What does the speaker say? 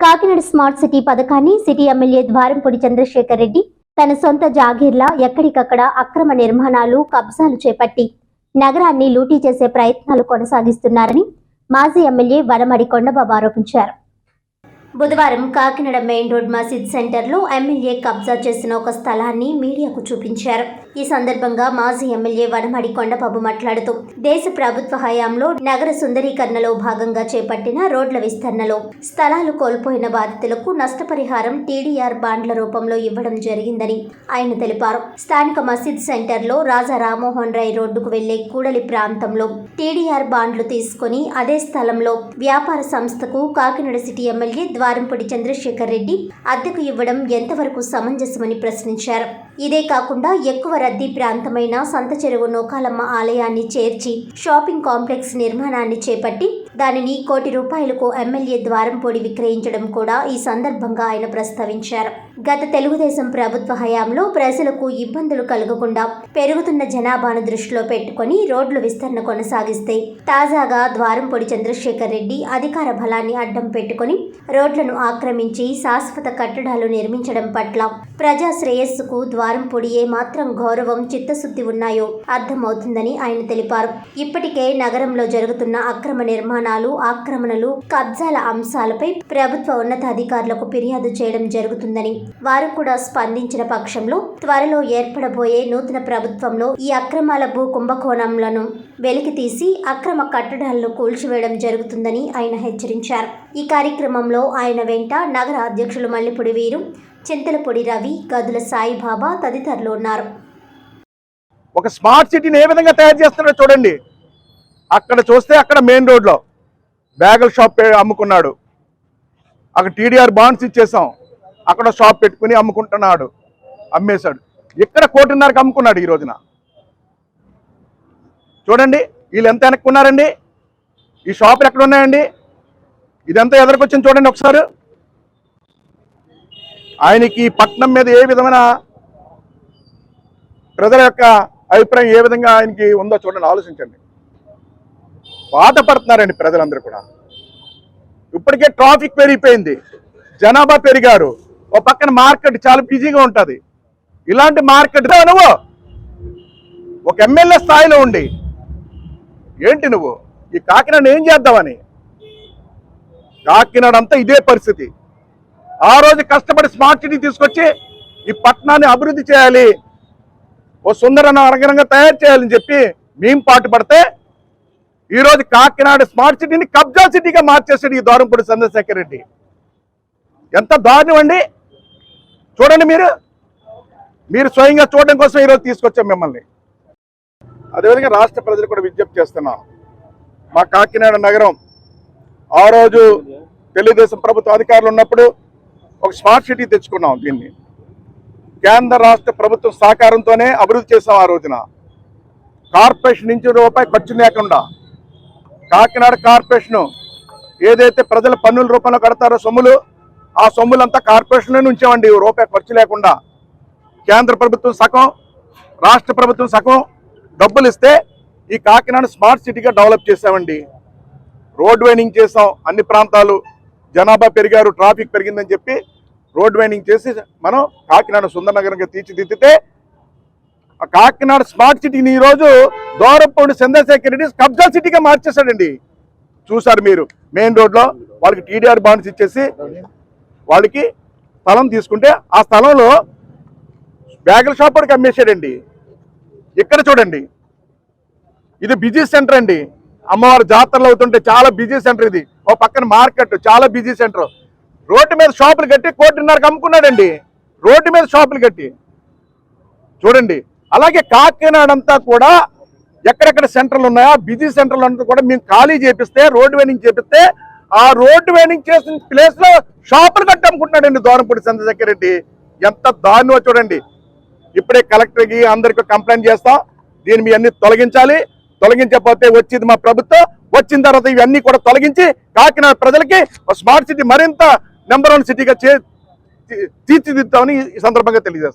Kakinada smart city పథకాన్ని city MLA Dwarampudi Chandrasekhar Reddy తన సొంత జాగీర్లా ఎక్కడికక్కడ అక్రమ నిర్మాణాలు కబ్జాలు చేపట్టి నగరాన్ని లూటీ చేసే ప్రయత్నాలు కొనసాగిస్తున్నారని మాజీ ఎమ్మెల్యే వనమడి కొండబాబు ఆరోపించారు. బుధవారం కాకినాడ మెయిన్ రోడ్ మసీద్ సెంటర్లో ఎమ్మెల్యే కబ్జా చేసిన ఒక స్థలాన్ని మీడియాకు చూపించారు. ఈ సందర్భంగా మాజీ ఎమ్మెల్యే వనమడి కొండబాబు మాట్లాడుతూ దేశ ప్రభుత్వ హయాంలో నగర సుందరీకరణలో భాగంగా చేపట్టిన రోడ్ల విస్తరణలో స్థలాలు కోల్పోయిన బాధితులకు నష్టపరిహారం టీడీఆర్ బాండ్ల రూపంలో ఇవ్వడం జరిగిందని ఆయన తెలిపారు. స్థానిక మసీద్ సెంటర్లో రాజా రామ్మోహన్ రాయ్ రోడ్డుకు వెళ్ళే కూడలి ప్రాంతంలో టీడీఆర్ బాండ్లు తీసుకుని అదే స్థలంలో వ్యాపార సంస్థకు కాకినాడ సిటీ ఎమ్మెల్యే ద్వారంపూడి చంద్రశేఖర్ రెడ్డి అద్దెకు ఇవ్వడం ఎంతవరకు సమంజసమని ప్రశ్నించారు. ఇదే కాకుండా ఎక్కువ రద్దీ ప్రాంతమైన సంత చెరువు నోకాలమ్మ ఆలయాన్ని చేర్చి షాపింగ్ కాంప్లెక్స్ నిర్మాణాన్ని చేపట్టి దానిని కోటి రూపాయలకు ఎమ్మెల్యే ద్వారంపూడి విక్రయించడం కూడా ఈ సందర్భంగా ఆయన ప్రస్తావించారు. గత తెలుగుదేశం ప్రభుత్వ హయాంలో ప్రజలకు ఇబ్బందులు కలగకుండా పెరుగుతున్న జనాభాను దృష్టిలో పెట్టుకొని రోడ్లు విస్తరణ కొనసాగిస్తే తాజాగా ద్వారంపొడి చంద్రశేఖర్ రెడ్డి అధికార బలాన్ని అడ్డం పెట్టుకొని రోడ్లను ఆక్రమించి శాశ్వత కట్టడాలు నిర్మించడం పట్ల ప్రజా శ్రేయస్సుకు ద్వారంపొడి ఏ మాత్రం గౌరవం చిత్తశుద్ధి ఉన్నాయో అర్థమవుతుందని ఆయన తెలిపారు. ఇప్పటికే నగరంలో జరుగుతున్న అక్రమ నిర్మాణాలు ఆక్రమణలు కబ్జాల అంశాలపై ప్రభుత్వ ఉన్నతాధికారులకు ఫిర్యాదు చేయడం జరుగుతుందని వారు కూడా స్పందించిన పక్షంలో త్వరలో ఏర్పడబోయే నూతన ప్రభుత్వంలో ఈ అక్రమాల భూ కుంభకోణంలను వెలికి తీసి అక్రమ కట్టడాలను కూల్చివేయడం జరుగుతుందని ఆయన హెచ్చరించారు. ఈ కార్యక్రమంలో ఆయన వెంట నగర అధ్యక్షులు మల్లిపూడి వీరు చింతలపూడి రవి గదుల సాయిబాబా తదితరులు ఉన్నారు. ఒక స్మార్ట్ సిటీని ఏ విధంగా తయారు చేస్తున్నారో చూడండి. అక్కడ చూస్తే అక్కడ మెయిన్ రోడ్లో బ్యాగుల షాప్ అమ్ముకున్నాడు. అక్కడ టీడీఆర్ బాండ్స్ ఇచ్చేసాం. అక్కడ షాప్ పెట్టుకుని అమ్ముకుంటున్నాడు. అమ్మేశాడు. ఇక్కడ కోటిన్నరకు అమ్ముకున్నాడు ఈ రోజున? చూడండి వీళ్ళు ఎంత వెనక్కున్నారండి? ఈ షాపులు ఎక్కడ ఉన్నాయండి? ఇదంతా ఎదరికొచ్చింది చూడండి ఒకసారి. ఆయనకి పట్నం మీద ఏ విధమైన ప్రజల యొక్క అభిప్రాయం ఏ విధంగా ఆయనకి ఉందో చూడండి ఆలోచించండి. బాధపడుతున్నారండి ప్రజలందరూ కూడా. ఇప్పటికే ట్రాఫిక్ పెరిగిపోయింది. జనాభా పెరిగారు. ఓ పక్కన మార్కెట్ చాలా బిజీగా ఉంటుంది. ఇలాంటి మార్కెట్ నువ్వు? ఒక ఎమ్మెల్యే స్థాయిలో ఉండి. ఏంటి నువ్వు? ఈ కాకినాడ ఏం చేద్దామని? కాకినాడ అంతా ఇదే పరిస్థితి. ఆ రోజు కష్టపడి స్మార్ట్ సిటీ తీసుకొచ్చి ఈ పట్టణాన్ని అభివృద్ధి చేయాలి. ఓ సుందర నగరంగా తయారు చేయాలని చెప్పి మేము పాటుపడితే ఈరోజు కాకినాడ స్మార్ట్ సిటీని కబ్జా సిటీగా మార్చేసాడు ఈ దూరంపూడి చంద్రశేఖర్ రెడ్డి. ఎంత దారుణం అండి? చూడండి మీరు. మీరు స్వయంగా చూడడం కోసం ఈరోజు తీసుకొచ్చాం మిమ్మల్ని. అదేవిధంగా రాష్ట్ర ప్రజలు కూడా విజ్ఞప్తి చేస్తున్నాం మా కాకినాడ నగరం ఆ రోజు తెలుగుదేశం ప్రభుత్వ అధికారులు ఉన్నప్పుడు ఒక స్మార్ట్ సిటీ తెచ్చుకున్నాం దీన్ని. కేంద్ర రాష్ట్ర ప్రభుత్వం సహకారంతోనే అభివృద్ధి చేసాం ఆ రోజున. కార్పొరేషన్ నుంచి రూపాయి ఖర్చు లేకుండా కాకినాడ కార్పొరేషన్ ఏదైతే ప్రజల పన్నుల రూపంలో కడతారో సొమ్ములు ఆ సొమ్ములంతా కార్పొరేషన్లో ఉంచామండి. రూపాయి ఖర్చు లేకుండా. కేంద్ర ప్రభుత్వం సగం రాష్ట్ర ప్రభుత్వం సగం డబ్బులు ఇస్తే ఈ కాకినాడ స్మార్ట్ సిటీగా డెవలప్ చేసామండి రోడ్ వైనింగ్ చేసాం అన్ని ప్రాంతాలు. జనాభా పెరిగారు ట్రాఫిక్ పెరిగిందని చెప్పి రోడ్ వైనింగ్ చేసి మనం కాకినాడ సుందరనగరంగా తీర్చిదిద్దితే ఆ కాకినాడ స్మార్ట్ సిటీని ఈరోజు దూరపూడి చంద్రశేఖర్ రెడ్డి కబ్జా సిటీగా మార్చేశాడండి. చూసారు మీరు. మెయిన్ రోడ్లో వాళ్ళకి టీడీఆర్ బాండ్స్ ఇచ్చేసి వాళ్ళకి స్థలం తీసుకుంటే ఆ స్థలంలో బ్యాగుల షాప్ వాడికి అమ్మేశాడండి ఇక్కడ చూడండి. ఇది బిజీ సెంటర్ అండి. అమ్మవారి జాతరలు అవుతుంటే చాలా బిజీ సెంటర్ ఇది. ఓ పక్కన మార్కెట్ చాలా బిజీ సెంటర్. రోడ్డు మీద షాపులు కట్టి కోటిన్నరకు అమ్ముకున్నాడండి. రోడ్డు మీద షాపులు కట్టి. చూడండి. అలాగే కాకినాడ అంతా కూడా ఎక్కడెక్కడ సెంటర్లు ఉన్నాయో బిజీ సెంటర్లు అంతా కూడా మేము ఖాళీ చేపిస్తే రోడ్డు వైనింగ్ చేపిస్తే ఆ రోడ్డు వేణింగ్ చేసిన ప్లేస్లో షాపులు కట్టి అమ్ముకుంటున్నాడండి చంద్రశేఖర్ రెడ్డి ఎంత దారుణమో చూడండి. ఇప్పుడే కలెక్టర్కి అందరికి కంప్లైంట్ చేస్తాం. దీన్ని మీ అన్ని తొలగించాలి. తొలగించకపోతే వచ్చింది మా ప్రభుత్వం. వచ్చిన తర్వాత ఇవన్నీ కూడా తొలగించి కాకినాడ ప్రజలకి స్మార్ట్ సిటీ మరింత నెంబర్ వన్ సిటీగా తీర్చిదిద్దామని ఈ సందర్భంగా తెలియజేస్తాం.